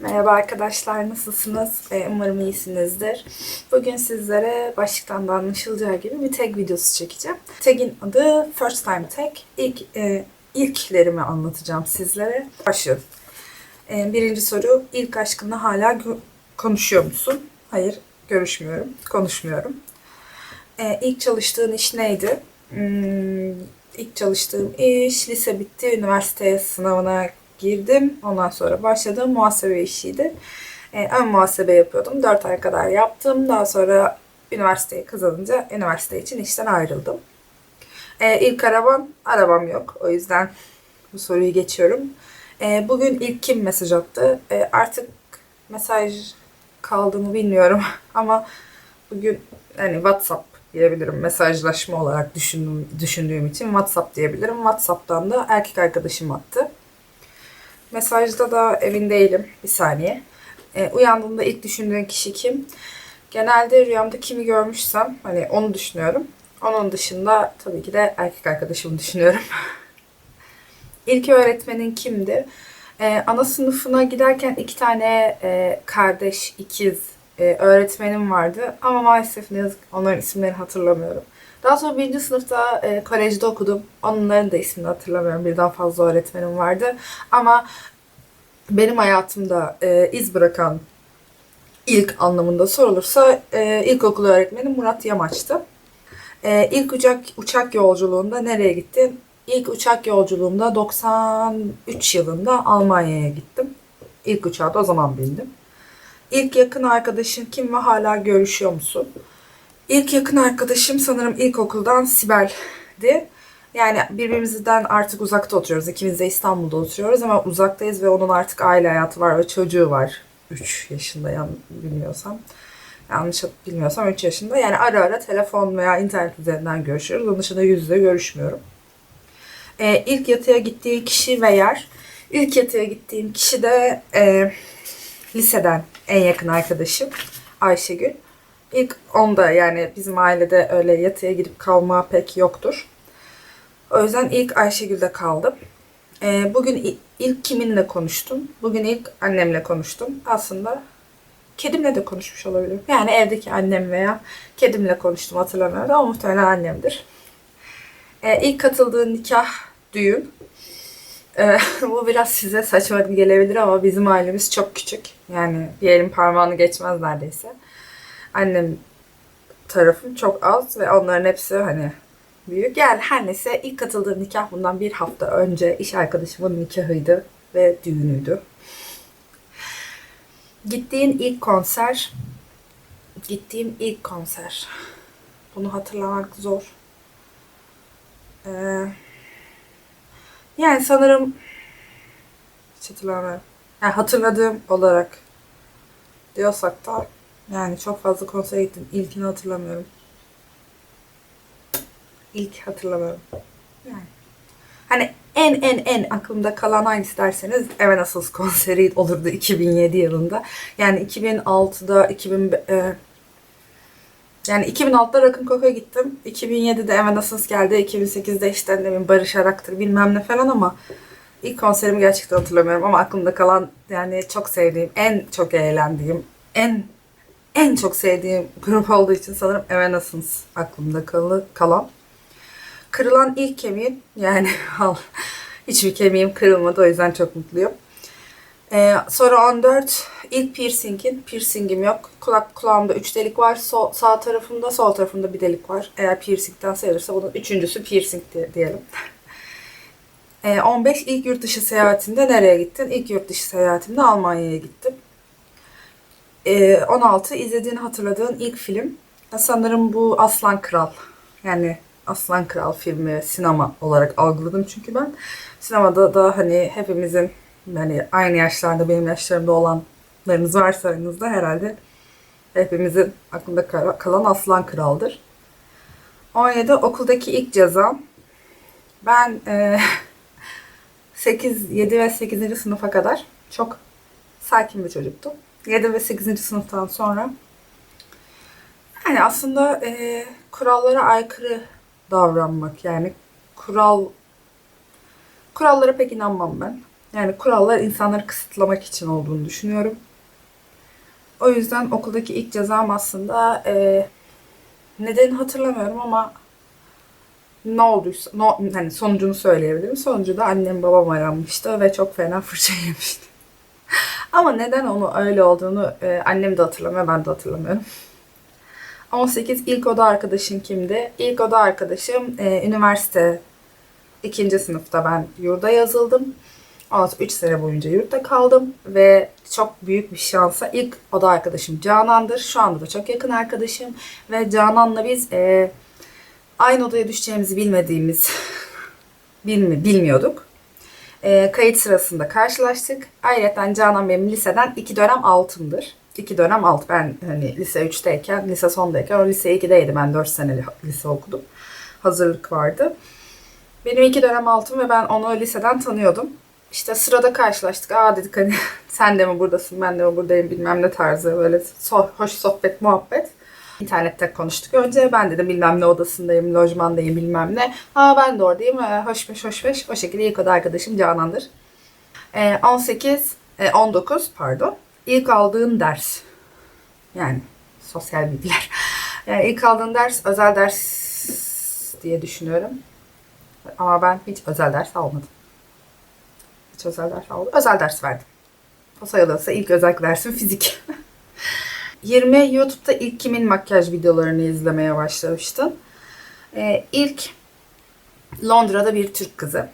Merhaba arkadaşlar, nasılsınız? Ee, Umarım iyisinizdir. Bugün sizlere başlıktan da anlaşılacağı gibi bir tag videosu çekeceğim. Tag'in adı First Time Tag. İlk, e, ilklerimi anlatacağım sizlere. Başlıyorum. Ee, birinci soru, ilk aşkınla hala konuşuyor musun? Hayır, görüşmüyorum, konuşmuyorum. Ee, ilk çalıştığın iş neydi? Hmm, ilk çalıştığım iş lise bitti, üniversite sınavına girdim. Ondan sonra başladığım muhasebe işiydi. Ee, ön muhasebe yapıyordum. 4 ay kadar yaptım. Daha sonra üniversiteyi kazanınca üniversite için işten ayrıldım. Ee, ilk arabam, arabam yok. O yüzden bu soruyu geçiyorum. Ee, bugün ilk kim mesaj attı? Ee, artık mesaj kaldı mı bilmiyorum ama bugün hani WhatsApp diyebilirim. Mesajlaşma olarak düşündüğüm, düşündüğüm için WhatsApp diyebilirim. WhatsApp'tan da erkek arkadaşım attı. Mesajda da emin değilim. Bir saniye. Ee, uyandığımda ilk düşündüğün kişi kim? Genelde rüyamda kimi görmüşsem hani onu düşünüyorum. Onun dışında tabii ki de erkek arkadaşımı düşünüyorum. İlk öğretmenin kimdi? Ee, ana sınıfına giderken iki tane e, kardeş, ikiz e, öğretmenim vardı. Ama maalesef ne yazık onların isimlerini hatırlamıyorum. Daha sonra birinci sınıfta e, kolejde okudum. Onların da ismini hatırlamıyorum. Birden fazla öğretmenim vardı. Ama benim hayatımda e, iz bırakan ilk anlamında sorulursa e, ilkokul öğretmenim Murat Yamaç'tı. E, ilk uçak, uçak yolculuğunda nereye gittin? İlk uçak yolculuğumda 93 yılında Almanya'ya gittim. İlk uçağa da o zaman bindim. İlk yakın arkadaşın kim ve hala görüşüyor musun? İlk yakın arkadaşım sanırım ilkokuldan Sibel'di. Yani birbirimizden artık uzakta oturuyoruz. İkimiz de İstanbul'da oturuyoruz ama uzaktayız ve onun artık aile hayatı var ve çocuğu var. 3 yaşında yan bilmiyorsam. Yanlış bilmiyorsam 3 yaşında. Yani ara ara telefon veya internet üzerinden görüşüyoruz. Onun dışında yüz yüze görüşmüyorum. Ee, ilk yatıya gittiği kişi ve yer. İlk yatıya gittiğim kişi de e, liseden en yakın arkadaşım Ayşegül. İlk onda yani bizim ailede öyle yatıya gidip kalma pek yoktur. O yüzden ilk Ayşegül'de kaldım. Ee, bugün ilk kiminle konuştum? Bugün ilk annemle konuştum. Aslında kedimle de konuşmuş olabilirim. Yani evdeki annem veya kedimle konuştum hatırlamıyorum ama muhtemelen annemdir. Ee, ilk katıldığı nikah, düğün. Ee, bu biraz size saçma gelebilir ama bizim ailemiz çok küçük. Yani bir elin parmağını geçmez neredeyse. Annem tarafım çok az ve onların hepsi hani büyük. Yani her neyse ilk katıldığım nikah bundan bir hafta önce iş arkadaşımın nikahıydı ve düğünüydü. Gittiğin ilk konser, gittiğim ilk konser. Bunu hatırlamak zor. Ee, yani sanırım hiç hatırlamıyorum. Yani hatırladığım olarak diyorsak da yani çok fazla konsere gittim. İlkini hatırlamıyorum. İlk hatırlamıyorum. Yani. Hani en en en aklımda kalan hangisi derseniz Eve Nasıl konseri olurdu 2007 yılında. Yani 2006'da 2000 e, yani 2006'da Rock'n'Coke'a gittim. 2007'de Eve Nasıl geldi. 2008'de işte ne bileyim Barış Arak'tır bilmem ne falan ama ilk konserimi gerçekten hatırlamıyorum ama aklımda kalan yani çok sevdiğim, en çok eğlendiğim, en en çok sevdiğim grup olduğu için sanırım Evanescence aklımda kalı, kalan. Kırılan ilk kemiğim yani hiçbir kemiğim kırılmadı o yüzden çok mutluyum. Ee, soru 14. İlk piercingin, piercingim yok. Kulak kulağımda 3 delik var. Sol, sağ tarafımda, sol tarafımda bir delik var. Eğer piercingden sayılırsa bunun üçüncüsü piercing diye- diyelim. Ee, 15. İlk yurt dışı seyahatinde nereye gittin? İlk yurt dışı seyahatimde Almanya'ya gittim. Ee, 16. izlediğini hatırladığın ilk film. Sanırım bu Aslan Kral. Yani Aslan Kral filmi sinema olarak algıladım çünkü ben. Sinemada da hani hepimizin hani aynı yaşlarda benim yaşlarımda olanlarınız varsa aranızda herhalde hepimizin aklında kal- kalan Aslan Kral'dır. 17. Okuldaki ilk cezam. Ben e, 8, 7 ve 8. sınıfa kadar çok sakin bir çocuktum. 7 ve 8. sınıftan sonra yani aslında e, kurallara aykırı davranmak yani kural kurallara pek inanmam ben. Yani kurallar insanları kısıtlamak için olduğunu düşünüyorum. O yüzden okuldaki ilk cezam aslında e, nedeni hatırlamıyorum ama ne olduysa, no, hani sonucunu söyleyebilirim. Sonucu da annem babam aranmıştı ve çok fena fırça yemişti. ama neden onu öyle olduğunu e, annem de hatırlamıyor, ben de hatırlamıyorum. 18 ilk oda arkadaşım kimdi? İlk oda arkadaşım e, üniversite ikinci sınıfta ben yurda yazıldım. 3 sene boyunca yurtta kaldım ve çok büyük bir şansa ilk oda arkadaşım Canan'dır. Şu anda da çok yakın arkadaşım ve Canan'la biz e, aynı odaya düşeceğimizi bilmediğimiz bilmi, bilmiyorduk. E, kayıt sırasında karşılaştık. Ayrıca Canan benim liseden iki dönem altımdır. İki dönem alt. Ben hani lise 3'teyken, lise sondayken o lise 2'deydi. Ben 4 sene lise okudum. Hazırlık vardı. Benim iki dönem altım ve ben onu liseden tanıyordum. İşte sırada karşılaştık. Aa dedik hani sen de mi buradasın ben de mi buradayım bilmem ne tarzı böyle so- hoş sohbet muhabbet. İnternette konuştuk önce. Ben dedim bilmem ne odasındayım, lojmandayım bilmem ne. Aa ben de oradayım. Ee, hoşbeş hoşbeş. O şekilde ilk oda arkadaşım Canan'dır. Ee, 18, e, 19 pardon. İlk aldığın ders. Yani sosyal bilgiler. Yani ilk aldığın ders özel ders diye düşünüyorum. Ama ben hiç özel ders almadım. Özel ders almadım. Özel ders verdim. O sayılırsa ilk özel dersim fizik. 20 YouTube'da ilk kimin makyaj videolarını izlemeye başlamıştım. Ee, ilk Londra'da bir Türk kızı.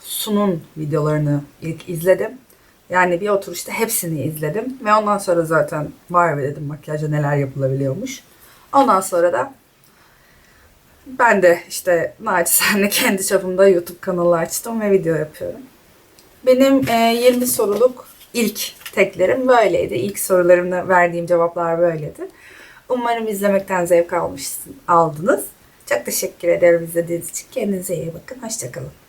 Sun'un videolarını ilk izledim. Yani bir oturuşta hepsini izledim. Ve ondan sonra zaten var ve dedim makyajda neler yapılabiliyormuş. Ondan sonra da ben de işte naçizane kendi çapımda YouTube kanalı açtım ve video yapıyorum. Benim e, 20 soruluk ilk teklerim böyleydi. İlk sorularımda verdiğim cevaplar böyleydi. Umarım izlemekten zevk almışsın, aldınız. Çok teşekkür ederim izlediğiniz için. Kendinize iyi bakın. Hoşçakalın.